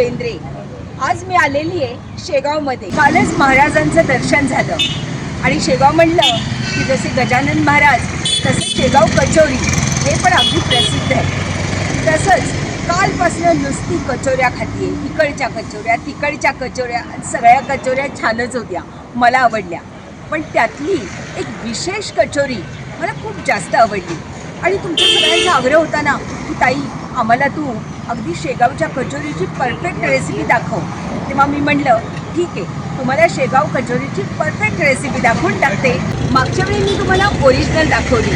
बेंद्रे. आज मी आलेली आहे शेगावमध्ये. कालच महाराजांचं दर्शन झालं. आणि शेगाव म्हणलं की जसे गजानन महाराज तसे शेगाव कचोरी हे पण अगदी प्रसिद्ध आहे. तसंच कालपासनं नुसती कचोऱ्या खातीये इकडच्या कचोऱ्या तिकडच्या कचोऱ्या सगळ्या कचोऱ्या छानच होत्या. मला आवडल्या. पण त्यातली एक विशेष कचोरी मला खूप जास्त आवडली. आणि तुमच्या सगळ्यांचा आग्रह होता ना की ताई आम्हाला तू अगदी शेगावच्या कचोरीची परफेक्ट रेसिपी दाखव. तेव्हा मी म्हणलं ठीक आहे तुम्हाला शेगाव कचोरीची परफेक्ट रेसिपी दाखवून टाकते. मागच्या वेळी मी तुम्हाला ओरिजिनल दाखवली.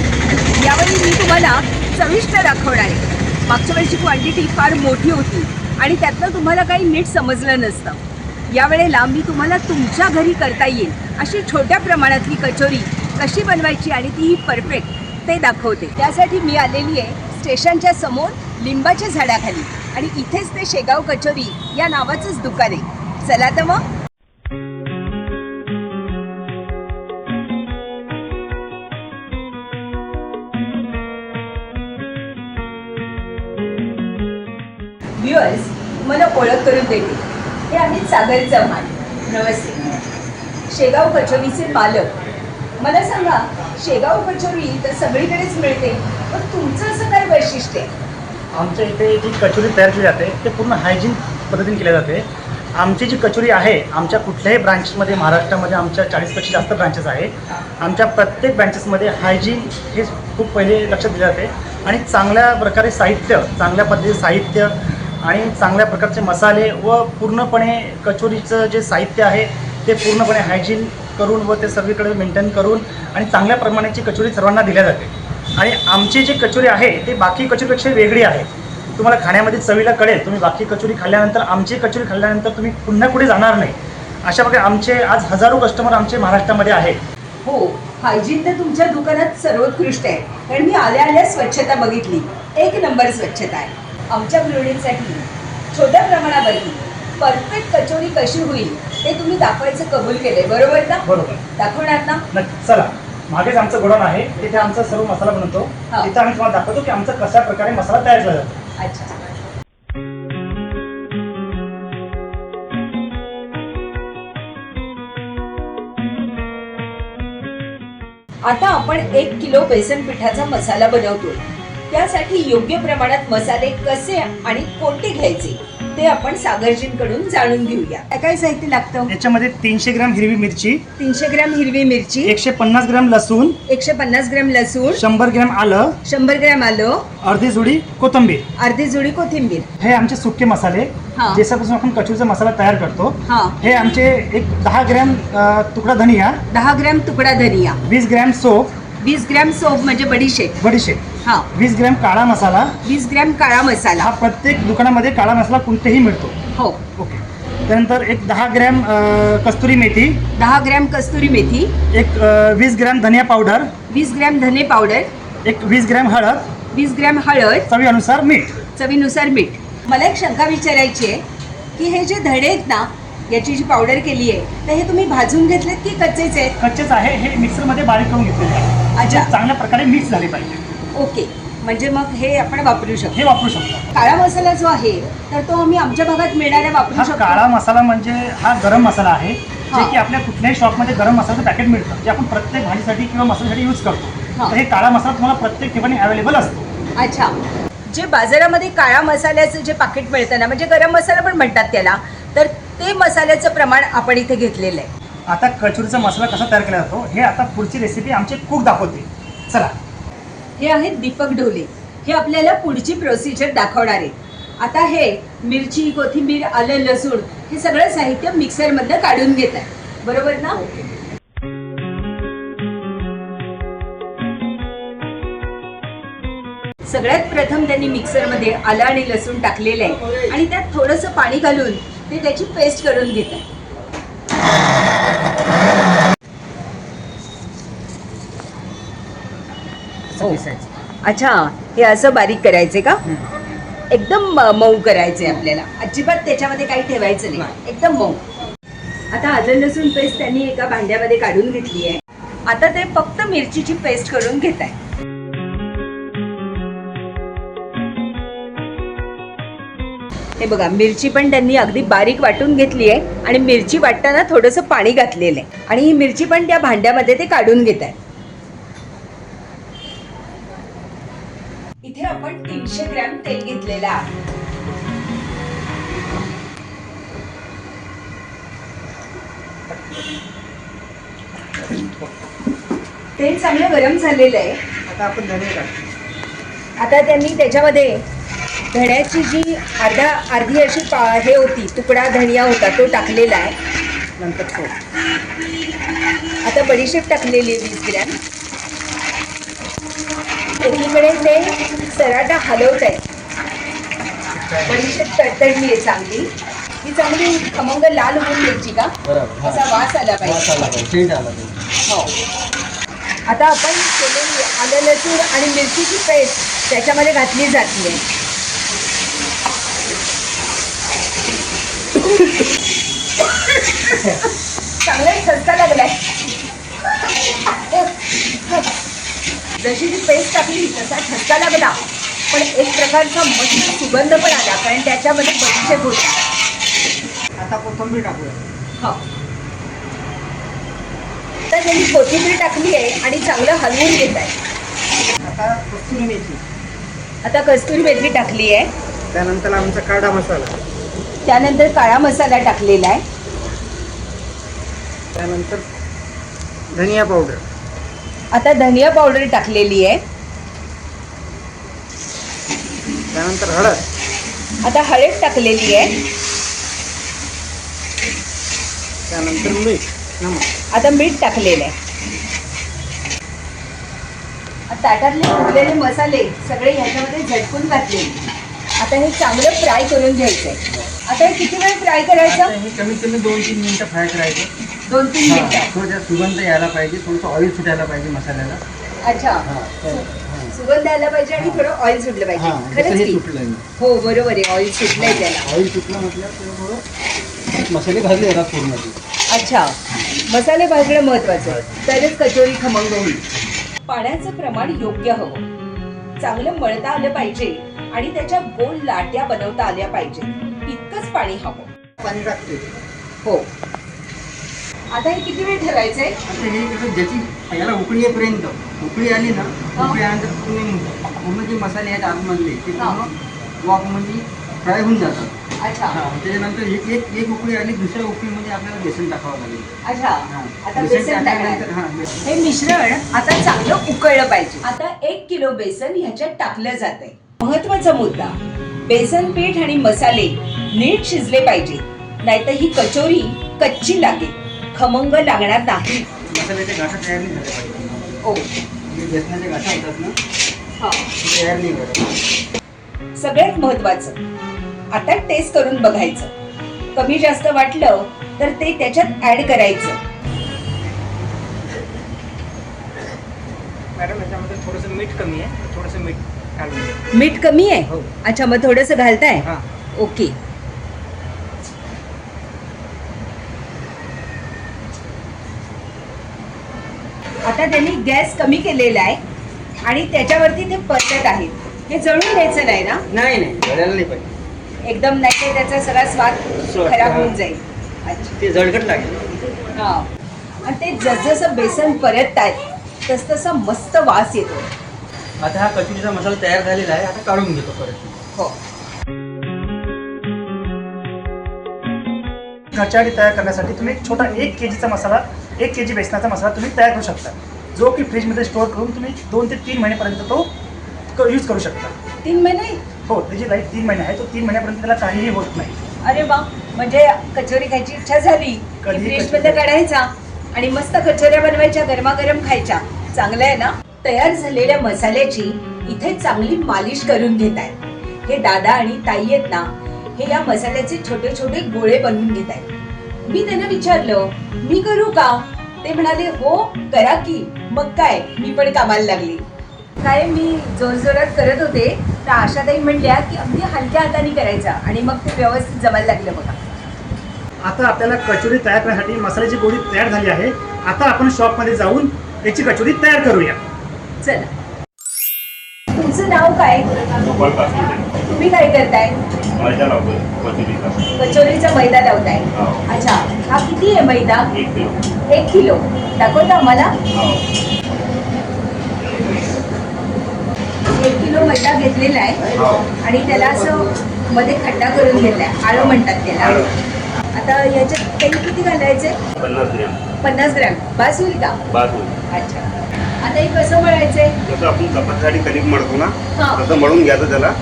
यावेळी मी तुम्हाला चविष्ट दाखवणार आहे. मागच्या वेळची क्वांटिटी फार मोठी होती आणि त्यातलं तुम्हाला काही नीट समजलं नसतं. यावेळेला मी तुम्हाला तुमच्या घरी करता येईल अशी छोट्या प्रमाणातली कचोरी कशी बनवायची आणि तीही परफेक्ट ते दाखवते. त्यासाठी मी आलेली आहे स्टेशनच्या समोर लिंबाच्या झाडाखाली. आणि इथेच ते शेगाव कचोरी या नावाचंच दुकान आहे. चला तर मग. व्ह्युअर्स मला ओळख करून देते. हे आहेत सागर चव्हाण नमस्ते. शेगाव कचोरीचे मालक. मला सांगा शेगाव कचोरी तर सगळीकडेच मिळते पण तुमचं असं काय वैशिष्ट्य? आमच्या इथे जी कचोरी तयार केली जाते ते पूर्ण हायजीन पद्धतीने केली जाते. आमची जी कचोरी आहे आमच्या कुठल्याही ब्रांचमध्ये महाराष्ट्रामध्ये आमच्या चाळीसपेक्षा जास्त ब्रांचेस आहे आमच्या प्रत्येक ब्रांचेसमध्ये हायजीन हे खूप पहिले लक्षात दिले जाते. आणि चांगल्या प्रकारे साहित्य चांगल्या पद्धतीचे साहित्य आणि चांगल्या प्रकारचे मसाले व पूर्णपणे कचोरीचं जे साहित्य आहे ते पूर्णपणे हायजीन करून व ते सगळीकडे मेंटेन करून आणि चांगल्या प्रमाणाची कचोरी सर्वांना दिल्या जाते. आणि आमची जी कचोरी आहे ती बाकी कचोरीपेक्षा वेगळी आहे. तुम्हाला खाण्यामध्ये चवीला कळेल तुम्ही बाकी कचोरी खाल्ल्यानंतर आमची कचोरी खाल्ल्यानंतर तुम्ही पुन्हा कुठे जाणार नाही. अशा प्रकारे आमचे आज हजारो कस्टमर आमचे महाराष्ट्रामध्ये आहेत. हो हायजीन तर तुमच्या दुकानात सर्वोत्कृष्ट आहे. कारण मी आल्या आल्या स्वच्छता बघितली. एक नंबर स्वच्छता आहे. आमच्या गृहिणींसाठी छोट्या प्रमाणावरती परफेक्ट कचोरी कशी होईल ते तुम्ही दाखवायचं कबूल केलंय. बरोबर ना बरोबर. दाखवणार ना? नक्की चला. मागेच आमचं गोडाऊन आहे तिथे आमचा सर्व मसाला बनवतो. हा. तिथे आम्ही तुम्हाला दाखवतो की आमचा कशा प्रकारे मसाला तयार केला जातो अच्छा. आता आपण एक किलो बेसन पिठाचा मसाला बनवतोय. त्यासाठी योग्य प्रमाणात मसाले कसे आणि कोणते घ्यायचे? ते आपण सागरजींकडून जाणून घेऊया. काय काय साहित्य लागतं? याच्यामध्ये तीनशे ग्रॅम हिरवी मिरची तीनशे ग्रॅम हिरवी मिरची एकशे पन्नास ग्रॅम लसूण एकशे पन्नास ग्रॅम लसूण शंभर ग्रॅम आलं शंभर ग्रॅम आलं अर्धी जुडी कोथिंबीर. अर्धी जुडी कोथिंबीर. हे आमचे सुके मसाले हा. ज्याच्यापासून आपण कचोरीचा मसाला तयार करतो हा. हे आमचे एक दहा ग्रॅम अ, तुकडा धनिया दहा ग्रॅम तुकडा धनिया. वीस ग्रॅम सोप वीस ग्रॅम सोप म्हणजे बडीशेप. बडीशेप. हा. वीस ग्रॅम काळा मसाला. वीस ग्रॅम काळा हा मसाला प्रत्येक दुकानामध्ये काळा मसाला कोणतेही मिळतो. हो. ओके. त्यानंतर एक दहा ग्रॅम अ, कस्तुरी मेथी. दहा ग्रॅम कस्तुरी मेथी. एक अ, वीस ग्रॅम धनिया पावडर. वीस ग्रॅम धने पावडर. एक वीस ग्रॅम हळद. वीस ग्रॅम हळद. चवीनुसार मीठ. चवीनुसार मीठ. मला एक शंका विचारायची आहे की हे जे धडे आहेत ना याची जी पावडर केली आहे तर हे तुम्ही भाजून घेतलेत की कच्चेच आहेत? कच्चेच आहे हे मिक्सरमध्ये बारीक करून घेतलेले आहे. अच्छा. चांगल्या प्रकारे मिक्स झाले पाहिजे. ओके. म्हणजे मग हे आपण वापरू शकतो. हे वापरू शकतो. काळा मसाला जो आहे तर तो आम्ही आमच्या भागात मिळणाऱ्या वापरू हा शकतो. काळा मसाला म्हणजे हा गरम मसाला आहे हा. जे की आपल्या कुठल्याही शॉपमध्ये गरम मसाल्याचं पॅकेट मिळतं जे आपण प्रत्येक भाजीसाठी किंवा मसाल्यासाठी यूज करतो. हा. तर हे काळा मसाला तुम्हाला प्रत्येक ठिकाणी अवेलेबल असतो. अच्छा. जे बाजारामध्ये काळा मसाल्याचं जे पाकिट मिळतं ना म्हणजे गरम मसाला पण म्हणतात त्याला तर ते मसाल्याचं प्रमाण आपण इथे घेतलेलं आहे. आता कचोरीचा मसाला कसा तयार केला जातो हे आता पुढची रेसिपी आमचे कुक दाखवते चला. हे आहेत दीपक ढोले. हे आपल्याला पुढची प्रोसिजर दाखवणार आहेत. आता हे मिरची कोथिंबीर आलं लसूण हे सगळं साहित्य मिक्सरमधनं काढून घेत आहे. बरोबर ना? सगळ्यात प्रथम त्यांनी मिक्सरमध्ये आलं आणि लसूण टाकलेलं आहे. आणि त्यात थोडंसं पाणी घालून ते त्याची पेस्ट करून घेत आहे. अच्छा हे असं बारीक करायचे का? एकदम मऊ करायचंय आपल्याला. अजिबात त्याच्यामध्ये काही ठेवायचं नाही. एकदम मऊ. आता आलं लसूण पेस्ट त्यांनी एका भांड्यामध्ये काढून घेतली आहे. आता ते फक्त मिरचीची पेस्ट करून घेत आहे हे बघा मिरची पण त्यांनी अगदी बारीक वाटून घेतली आहे आणि मिरची वाटताना थोडंसं पाणी घातलेलं आहे. आणि ही मिरची पण त्या भांड्यामध्ये ते काढून घेत आहेत. इथे आपण तीनशे ग्रॅम तेल घेतलेलं आहे. तेल चांगलं गरम झालेलं आहे. आता आपण धने टाकतो आता त्यांनी त्याच्यामध्ये धण्याची जी अर्धा अर्धी अशी पा हे होती तुकडा धनिया होता तो टाकलेला आहे. नंतर तो. आता बडीशेप टाकलेली आहे वीस ग्रॅम. एकीकडे ते सराटा हलवत आहे. बडीशेप तडतडली आहे चांगली. ही चांगली खमंग लाल होऊन द्यायची का? असा वास आला पाहिजे. हो. आता आपण केलेली आलं लसूण आणि मिरचीची पेस्ट त्याच्यामध्ये घातली जाते चांगला ठसका लागलाय. जशी ती पेस्ट टाकली तसा ठसका लागला. पण एक प्रकारचा मस्त सुगंध पण आला कारण त्याच्यामध्ये बडीशेप होता. आता कोथिंबीर टाकूया. हो. आता त्यांनी कोथिंबीर टाकली आहे आणि चांगलं हलवून घेत आहे. आता कस्तुरी मेथी. आता कस्तुरी मेथी टाकली आहे. त्यानंतर आमचा काढा मसाला. त्यानंतर काळा मसाला टाकलेला आहे. त्यानंतर धनिया पावडर. आता धनिया पावडर टाकलेली आहे. त्यानंतर हळद. आता हळद टाकलेली आहे. त्यानंतर मीठ. आता मीठ टाकलेलं आहे. ताटातले उरलेले मसाले सगळे ह्याच्यामध्ये झटकून घातले आता हे चांगलं फ्राय करून घ्यायचं आहे आता हे किती वेळ फ्राय करायचं? हे कमीत कमी दोन तीन मिनिटं फ्राय करायचं. दोन तीन हा, मिनिटं. थोडं सुगंध यायला पाहिजे थोडंसं ऑइल सुटायला पाहिजे मसाल्याला. अच्छा. हा, तर- हा. सुगंध आला पाहिजे आणि थोडं ऑइल सुटलं हा, पाहिजे जसं खरंच हे की? हो बरोबर आहे ऑइल सुटलंय त्याला. ऑइल सुटलं म्हटलं थोडं मसाले भाजले येतात पूर्ण ते. अच्छा. मसाले भाजणं महत्वाचं आहे. तरच कचोरी खमंग होईल. पाण्याचं प्रमाण योग्य हवं. चांगलं मळता आलं पाहिजे आणि त्याच्या गोल लाट्या बनवता आल्या पाहिजे इतकंच पाणी हवं. पाणी टाकते हो. आता हे किती वेळ ठेवायचंय? आता हे कसं ज्याची याला उकळी येईपर्यंत उकळी आली ना उकळी आल्यानंतर पूर्ण पूर्ण जे मसाले आहेत आतमधले ते हा. पूर्ण वॉकमध्ये फ्राय होऊन जातात. अच्छा. हा, त्याच्यानंतर एक एक एक उकळी आली दुसऱ्या उकळीमध्ये आपल्याला बेसन टाकावं लागेल. अच्छा. हा. आता बेसन बेसन टाकल्यानंतर हा बेसन. हे मिश्रण आता चांगलं उकळलं पाहिजे. आता एक किलो बेसन ह्याच्यात टाकलं जाते महत्त्वाचा मुद्दा बेसन पीठ आणि मसाले नीट शिजले पाहिजे. नाहीतर ही कचोरी कच्ची लागेल. खमंग लागणार नाही. मसाल्याच्या गाठा तयार नाही झाल्या पाहिजे. ओ जे बेसनाच्या गाठा होतात ना हा. ते तयार नाही करत सगळ्यात महत्वाचं आता टेस्ट करून बघायचं. कमी जास्त वाटलं तर ते त्याच्यात ऍड करायचं. मॅडम याच्यामध्ये थोडंसं मीठ कमी आहे. थोडंसं मीठ घालून द्या. मीठ कमी आहे? हो. अच्छा मग थोडस घालताय? हां. ओके. आता त्यांनी गॅस कमी केलेला आहे आणि त्याच्यावरती ते परतत आहेत. हे जळून द्यायचं नाही ना? नाही नाही. जळायला नाही पाहिजे. एकदम नाही तर त्याचा सगळा स्वाद खराब. होऊन जाईल. अच्छा. ते जळकट लागेल. हा. आणि ते जसजसं बेसन परततायत तस तसा मस्त वास येतो. आता हा कचोरीचा मसाला तयार झालेला आहे. आता काढून घेतो परत. हो. कचारी तयार करण्यासाठी तुम्ही एक छोटा एक के जीचा मसाला एक के जी बेसनाचा मसाला तुम्ही तयार करू शकता. जो की फ्रीजमध्ये स्टोअर करून तुम्ही दोन ते तीन महिन्यापर्यंत तो यूज करू शकता. तीन महिने? हो त्याची लाईफ तीन महिने आहे. तो तीन महिन्यापर्यंत त्याला काहीही होत नाही. अरे वा. म्हणजे कचोरी खायची इच्छा झाली की कधी फ्रीज कचोरी. काढायचा आणि मस्त कचोऱ्या बनवायच्या गरमागरम खायच्या. चांगलं आहे ना? तयार झालेल्या मसाल्याची इथे चांगली मालिश करून घेत आहेत. हे दादा आणि ताई आहेत ना हे या मसाल्याचे छोटे छोटे गोळे बनवून घेत आहेत. मी त्यांना विचारलं मी करू का? ते म्हणाले हो करा की. मग काय? मी पण कामाला लागली. काय मी जोरजोरात करत होते तर आशाताई म्हणल्या की अगदी हलक्या हाताने करायचा आणि मग ते व्यवस्थित जमायला लागलं बघा. आता आपल्याला कचोरी तयार करण्यासाठी मसाल्याची गोळी तयार झाली आहे. आता आपण शॉपमध्ये जाऊन याची कचोरी तयार करूया. चला. नाव काय? तुम्ही काय करताय? मैदा लावतोय कोथिंबीरचा कचोरीचा मैदा लावताय. हो. अच्छा हा किती आहे मैदा एक किलो. एक किलो. दाखवता आम्हाला? हो. एक किलो मैदा घेतलेला आहे. हो. आणि त्याला असं मध्ये खड्डा करून घेतलाय. आळं म्हणतात त्याला. आळं. आता याच्यात तेल किती घालायचे? पन्नास ग्रॅम. पन्नास ग्रॅम. बास होईल का? बाद होईल. अच्छा. आता हे कसं मळायचंय जसं आपण चपातीसाठी कणिक मळतो ना हा. तसं मळून घ्यायचं त्याला.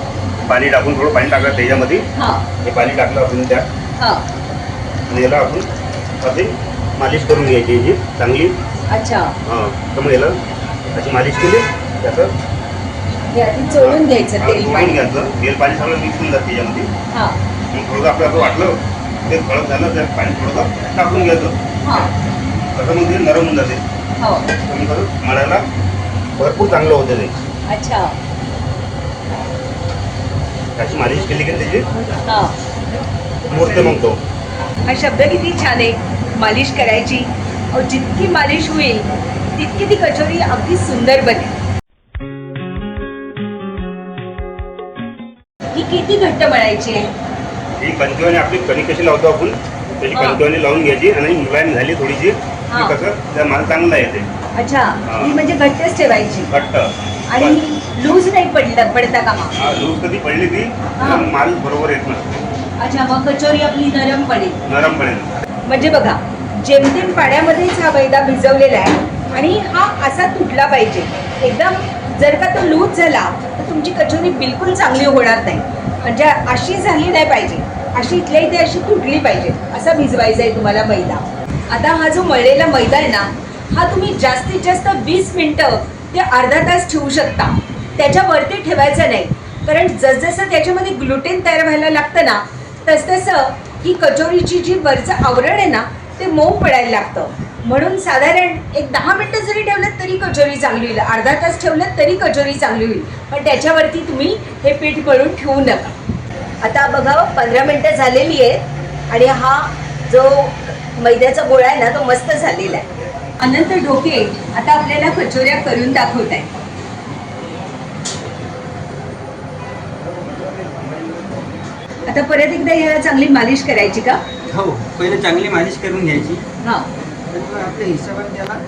पाणी टाकून थोडं पाणी टाकायचं त्याच्यामध्ये. हा. हे पाणी टाकलं आपण त्यात हा. आणि याला आपण असे मालिश करून घ्यायची याची चांगली. अच्छा. हां तर मग याला अशी मालिश केली त्याचं हे आधी चोळून घ्यायचं तेल चोळून पाणी. घ्यायचं. तेल पाणी सगळं मिक्स होऊन जातं त्याच्यामध्ये. हा. मग थोडंसं आपलं असं वाटलं ते कळत झालं त्यात पाणी थोडंसं टाकून घ्यायचं. हा. तसं मग ते नरम होऊन जाते. हो. भरपूर चांगलं होतं ते. अच्छा. त्याची मालिश केली की त्याची? हा. मूर्ती मग तो हा शब्द किती छान आहे. मालिश करायची. अहो जितकी मालिश होईल तितकी ती कचोरी अगदी सुंदर बनेल. ही किती घट्ट मळायची आहे? ही कणकिवाणी आपली कणी कशी लावतो आपण? तशी. कणकिवाणी लावून घ्यायची आणि मुलायम झाली थोडीशी. हा. की कसं त्या माल चांगला येते. अच्छा ही. म्हणजे घट्टच ठेवायची. घट्ट. आणि लूज नाही पडलं पडता कामा हा, लूज कधी पडली ती हा. तर माल बरोबर येत नसतो. अच्छा मग कचोरी आपली नरम पडेल. नरम पडेल. म्हणजे बघा जेमतेम पाण्यामध्येच हा मैदा भिजवलेला आहे आणि हा असा तुटला पाहिजे. एकदम जर का तो लूज झाला तर तुमची कचोरी बिलकुल चांगली होणार नाही. म्हणजे अशी झाली नाही पाहिजे. अशी इथल्या इथे अशी तुटली पाहिजे. असा भिजवायचा आहे तुम्हाला मैदा आता हा जो मळलेला मैदा आहे ना हा तुम्ही जास्तीत जास्त वीस मिनटं ते अर्धा तास ठेवू शकता. त्याच्यावरती ठेवायचं नाही. कारण जसजसं त्याच्यामध्ये ग्लुटेन तयार व्हायला लागतं ना तसतसं ही कचोरीची जी वरचं आवरण आहे ना ते मऊ पडायला लागतं. म्हणून साधारण एक दहा मिनटं जरी ठेवलं तरी कचोरी चांगली होईल. अर्धा तास ठेवलं तरी कचोरी चांगली होईल. पण त्याच्यावरती तुम्ही हे पीठ मळून ठेवू नका. आता बघा पंधरा मिनटं झालेली आहेत. आणि हा जो मैद्याचा गोळा आहे ना तो मस्त झालेला आहे. अनंत ढोके आता आपल्याला कचोऱ्या करून दाखवत आहे आता परत एकदा याला चांगली मालिश करायची का? हो पहिले चांगली मालिश करून घ्यायची. हा. नंतर आपल्या हिशोबाने त्याला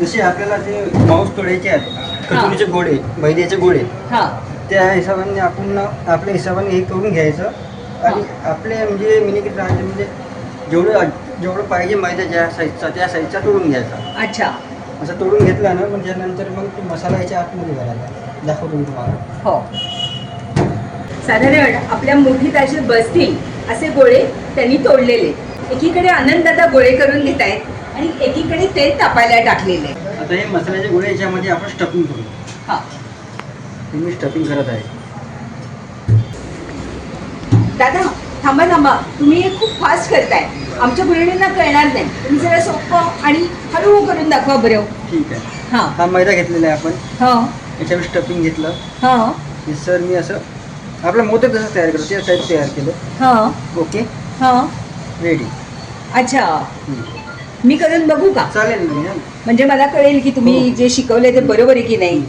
जसे आपल्याला ते मांस तोडायचे आहेत कचोरीचे गोळे मैद्याचे गोळे हा. त्या हिशोबाने आपण आपल्या हिशोबाने हे करून घ्यायचं. आणि आपले म्हणजे मिनिकेट राहायचे म्हणजे जेवढं जेवढं पाहिजे मैदा ज्या साईजचा त्या साईजचा तोडून घ्यायचा. अच्छा. असं तोडून घेतला ना मग त्यानंतर मग तो मसाला याच्या आतमध्ये घालायचा. दाखवतो मी तुम्हाला. हो. साधारण आपल्या मुठीत असे बसतील असे गोळे त्यांनी तोडलेले. एकीकडे आनंददादा गोळे करून घेत आहेत आणि एकीकडे तेल तापायला टाकलेले. आता हे मसाल्याचे गोळे याच्यामध्ये आपण स्टफिंग करू. हा. हे मी स्टफिंग करत आहे. दादा थांबा थांबा. तुम्ही हे खूप फास्ट करताय. आमच्या गृहिणींना कळणार नाही. तुम्ही जरा सोपं आणि हळूहळू करून दाखवा बरं. ठीक आहे. हां. हा मैदा घेतलेला आहे आपण. हां. याच्यावर स्टफिंग घेतलं. हां. हे सर मी असं आपलं मोदक कसं तयार करतो? त्या टाईप तयार केलं. हां. ओके हां. रेडी अच्छा. मी करून बघू का? चालेल ना म्हणजे मला कळेल की तुम्ही हो. जे शिकवले ते बरोबर आहे की नाही.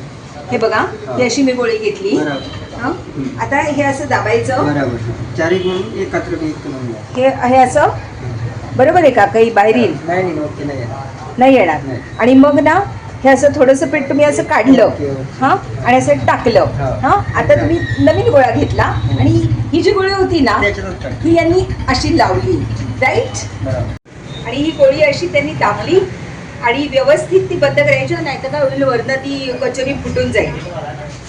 हे बघा ही. अशी मी गोळी घेतली. बरोबर. हं? आता हे असं दाबायचं. बरोबर. चारी करून एक हे हे असं बरोबर आहे का? काही बाहेर येईल नाही नाही ओके नाही येणार. नाही येणार. नाही. आणि मग ना हे असं थोडंसं पीठ तुम्ही असं काढलं ओके, ओके. हां? आणि असं टाकलं हा. हां? आता तुम्ही नवीन गोळा घेतला आणि ही जी गोळी होती ना त्याच्यातच टाक ही यांनी अशी लावली राईट बरोबर. आणि ही गोळी अशी त्यांनी दाबली आणि व्यवस्थित ती बंद करायची नाही तर काय होईल वरनं ती कचोरी फुटून जाईल.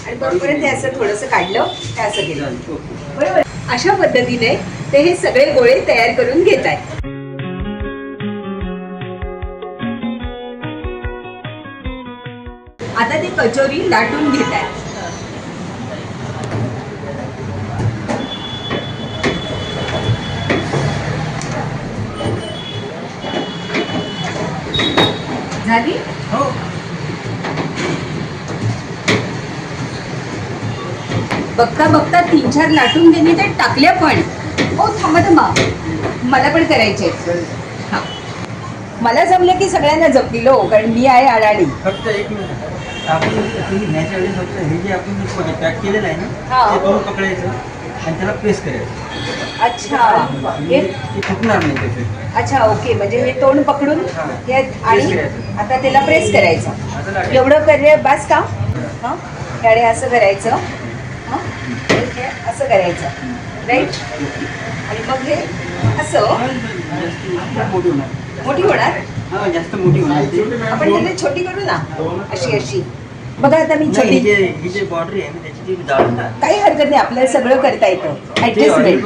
आणि बरोबर ते असं थोडंसं काढलं ते असं केलं. चालेल ओके. बरोबर? अशा पद्धतीने ते हे सगळे गोळे तयार करून घेत आहेत कचोरी लाटून घेत आहेत. झाली? हो. बघता बघता तीन चार लाटून त्यांनी ते टाकल्या पण. हो थांबा थांबा. मला पण करायचे मला जमलं की सगळ्यांना जमतील हो कारण मी आहे अडाणी. फक्त एक मिनिट. आपण वेळेस फक्त हे जे आपण पॅक केलेलं आहे हा. ना ते दोन पकडायचं आणि त्याला प्रेस करायचं. अच्छा. हे ते फुटणार नाही त्याचे. अच्छा ओके म्हणजे हे तोंड पकडून हा. आणि. आता त्याला प्रेस करायचं. एवढं करे बस का? हां. त्याने असं करायचं. हां? असं करायचं. राईट आणि मग हे असं. मोठी होणार. मोठी होणार? जास्त मोठी होणार. आपण त्याला छोटी करू ना? अशी अशी. बघा आता मी नाही, छोटी जे जे बॉर्डर आहे ना त्याची ती जाड होणार काही हरकत नाही आपल्याला सगळं करता येतं. ऍडजस्टमेंट.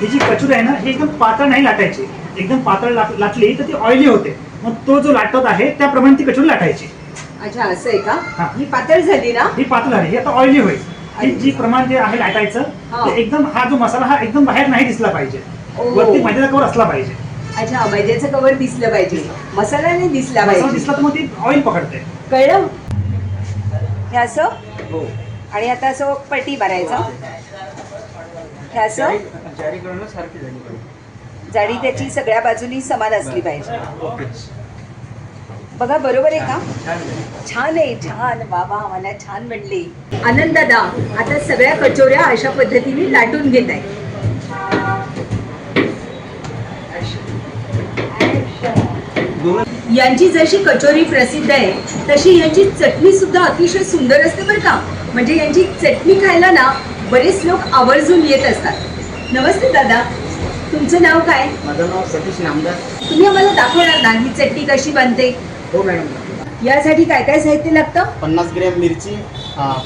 ही जी कचोरी आहे ना ही एकदम पातळ नाही लाटायची. एकदम पातळ लाट- लाटली तर ती ऑइली होते. मग तो जो लाटत आहे त्याप्रमाणे ती कचोरी लाटायची. अच्छा असं आहे का? हा. पातळ झाली ना? ही पातळ झाली. ही आता ऑइली होईल. जी प्रमाण जे आहे लाटायचं. ते एकदम हा जो मसाला हा एकदम बाहेर नाही दिसला पाहिजे. वरती मैद्याचा कवर असला पाहिजे. अच्छा मैद्याचं कवर दिसलं पाहिजे. मसाला नाही दिसला पाहिजे. दिसला तर मग ती ऑइल पकडते. कळलं? हे असं? हो. आणि आता असं पट्टी मारायचं हे असं? जाडी त्याची सगळ्या बाजूनी समान असली पाहिजे. बघा बरोबर आहे का? छान आहे. छान बाबा मला छान म्हणले. आनंद दादा आता सगळ्या कचोऱ्या अशा पद्धतीने लाटून घेत आहे. दोन यांची जशी कचोरी प्रसिद्ध आहे तशी यांची चटणी सुद्धा अतिशय सुंदर असते बरं का. म्हणजे यांची चटणी खायला ना बरेच लोक आवर्जून येत असतात. नमस्ते दादा. तुमचं नाव काय? माझं नाव सतीश नामदार. तुम्ही आम्हाला दाखवणार ना ही चटणी कशी बनते? हो मॅडम. यासाठी काय काय साहित्य लागतं? पन्नास ग्रॅम मिरची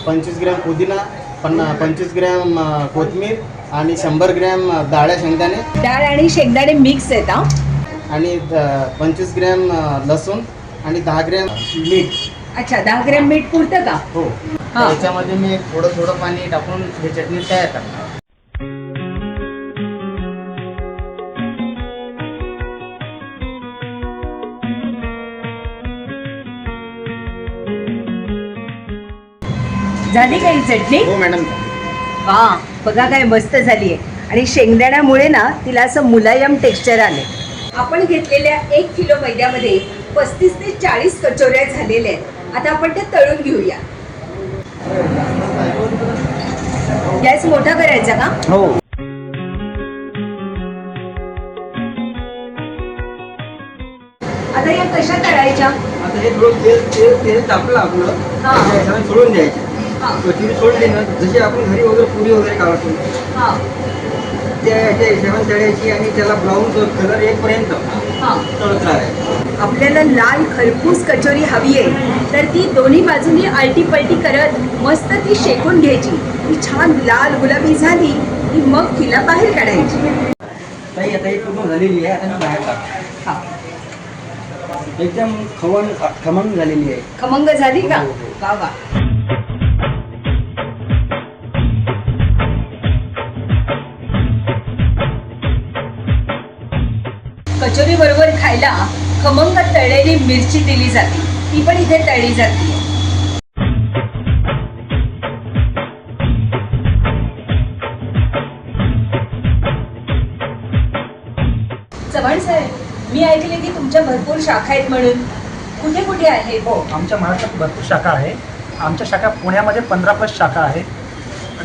पंचवीस ग्रॅम पुदिना पन्ना पंचवीस ग्रॅम अ, कोथिंबीर आणि शंभर ग्रॅम डाळ्या शेंगदाणे. डाळ आणि शेंगदाणे मिक्स आहेत हा. आणि पंचवीस ग्रॅम लसूण आणि दहा ग्रॅम मीठ. अच्छा दहा ग्रॅम मीठ पुरतं का? हो. हा. त्याच्यामध्ये मी थोडं थोडं पाणी टाकून हे चटणी तयार करणार. झाली का ही चटणी? हो मॅडम. वा बघा काय मस्त झाली आहे आणि शेंगदाण्यामुळे ना तिला असं मुलायम टेक्स्चर आले आपण घेतलेल्या एक किलो मैद्यामध्ये पस्तीस ते चाळीस कचोऱ्या झालेल्या आहेत. आता आपण ते तळून घेऊया. गॅस मोठा करायचा का? हो. आता या कशा तळायच्या? आता हे थोडं तेल तेल तेल तापलं आपलं. हा. त्या सोडून द्यायचे. हा. सोडली ना जशी आपण घरी वगैरे पुरी वगैरे काढतो. हा. आणि त्याला ब्राऊन कलर येईपर्यंत हा. आपल्याला लाल खरपूस कचोरी हवी आहे. तर ती दोन्ही बाजूनी आलटी पलटी करत मस्त ती शेकून घ्यायची. ती छान लाल गुलाबी झाली की मग तिला बाहेर काढायची. ताई आता ही पूर्ण झालेली आहे आता मी बाहेर टाक. हा. एकदम खवण खमंग झालेली आहे. खमंग झाली का? वा वा. कचोरी बरोबर खायला खमंग तळलेली मिरची दिली जाते. ती पण इथे तळली जाते. चव्हाण साहेब मी ऐकले की तुमच्या भरपूर शाखा आहेत म्हणून. कुठे कुठे आहे हो आमच्या महाराष्ट्रात भरपूर शाखा आहे. आमच्या शाखा पुण्यामध्ये पंधरा प्लस शाखा आहे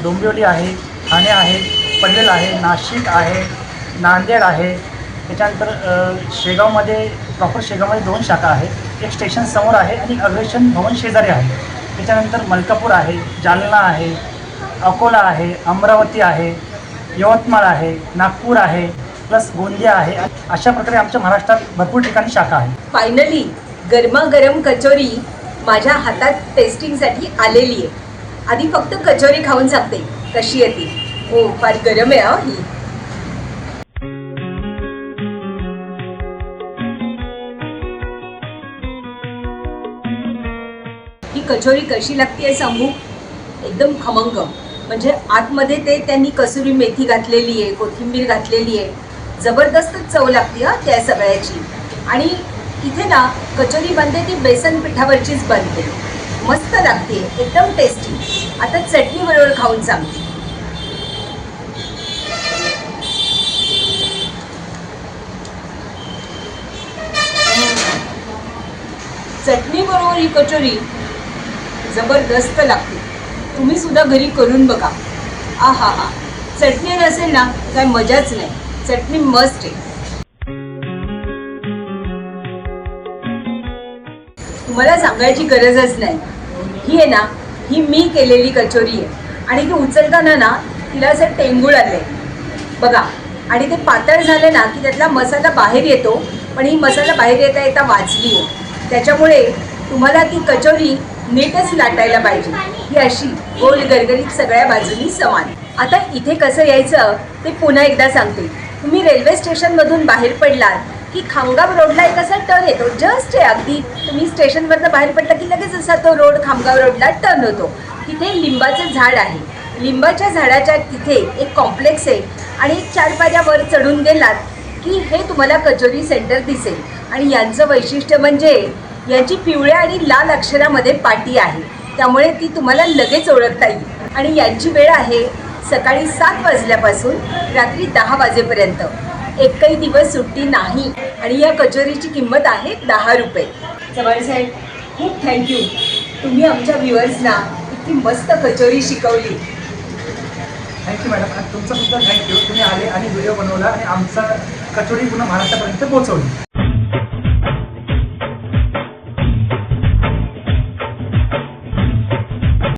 डोंबिवली आहे ठाणे आहे पनवेल आहे नाशिक आहे नांदेड आहे त्याच्यानंतर शेगावमध्ये प्रॉपर शेगावमध्ये दोन शाखा आहेत. एक स्टेशन समोर आहे आणि अग्रेशन भवन शेजारी आहे. त्याच्यानंतर मलकापूर आहे जालना आहे अकोला आहे अमरावती आहे यवतमाळ आहे नागपूर आहे प्लस गोंदिया आहे. अशा प्रकारे आमच्या महाराष्ट्रात भरपूर ठिकाणी शाखा आहे फायनली गरमागरम कचोरी माझ्या हातात टेस्टिंगसाठी आलेली आहे. आधी फक्त कचोरी खाऊन सांगते कशी येते हो फार गरम आहे ही. कचोरी कशी लागते आहे सांगू? एकदम खमंग. म्हणजे आतमध्ये ते त्यांनी कसुरी मेथी घातलेली आहे कोथिंबीर घातलेली आहे. जबरदस्त चव लागते हा त्या सगळ्याची. आणि इथे ना कचोरी बनते ती बेसन पिठावरचीच बनते. मस्त लागते एकदम टेस्टी आता चटणी बरोबर खाऊन सांगते. चटणी बरोबर ही कचोरी जबरदस्त लागते. तुम्ही सुद्धा घरी करून बघा. आ हा. हा चटणी नसेल ना काय मजाच नाही. चटणी मस्त आहे. तुम्हाला सांगायची गरजच नाही. ही आहे ना ही मी केलेली कचोरी आहे. आणि ती उचलताना ना तिला असं टेंगूळ आलंय. बघा आणि ते पातळ झालं ना की त्यातला मसाला बाहेर येतो पण ही मसाला बाहेर येता येता वाचली आहे. त्याच्यामुळे तुम्हाला ती कचोरी नीटच लाटायला पाहिजे. ही अशी गोल गरगरीत सगळ्या बाजूनी समान. आता इथे कसं यायचं ते पुन्हा एकदा सांगते. तुम्ही रेल्वे स्टेशनमधून बाहेर पडलात की खामगाव रोडला एक असा टर्न येतो. जस्ट आहे अगदी तुम्ही स्टेशनवरनं बाहेर पडला की लगेच असा तो रोड खामगाव रोडला टर्न होतो. तिथे लिंबाचं झाड आहे. लिंबाच्या झाडाच्या तिथे एक कॉम्प्लेक्स आहे आणि एक चार पाऱ्या वर चढून गेलात की हे तुम्हाला कचोरी सेंटर दिसेल. आणि यांचं वैशिष्ट्य म्हणजे याची पिवळ्या आणि लाल अक्षरामध्ये पाटी आहे. त्यामुळे ती तुम्हाला लगेच ओळखता येईल. आणि यांची वेळ आहे सकाळी सात वाजल्यापासून रात्री दहा वाजेपर्यंत. एकही दिवस सुट्टी नाही. आणि या कचोरीची किंमत आहे दहा रुपये. चव्हाण साहेब खूप थँक्यू तुम्ही आमच्या व्ह्युअर्सना इतकी मस्त कचोरी शिकवली. थँक्यू मॅडम आणि तुमचं सुद्धा थँक्यू तुम्ही आले आणि व्हिडिओ बनवला आणि आमचा कचोरी पुन्हा महाराष्ट्रापर्यंत पोहोचवली.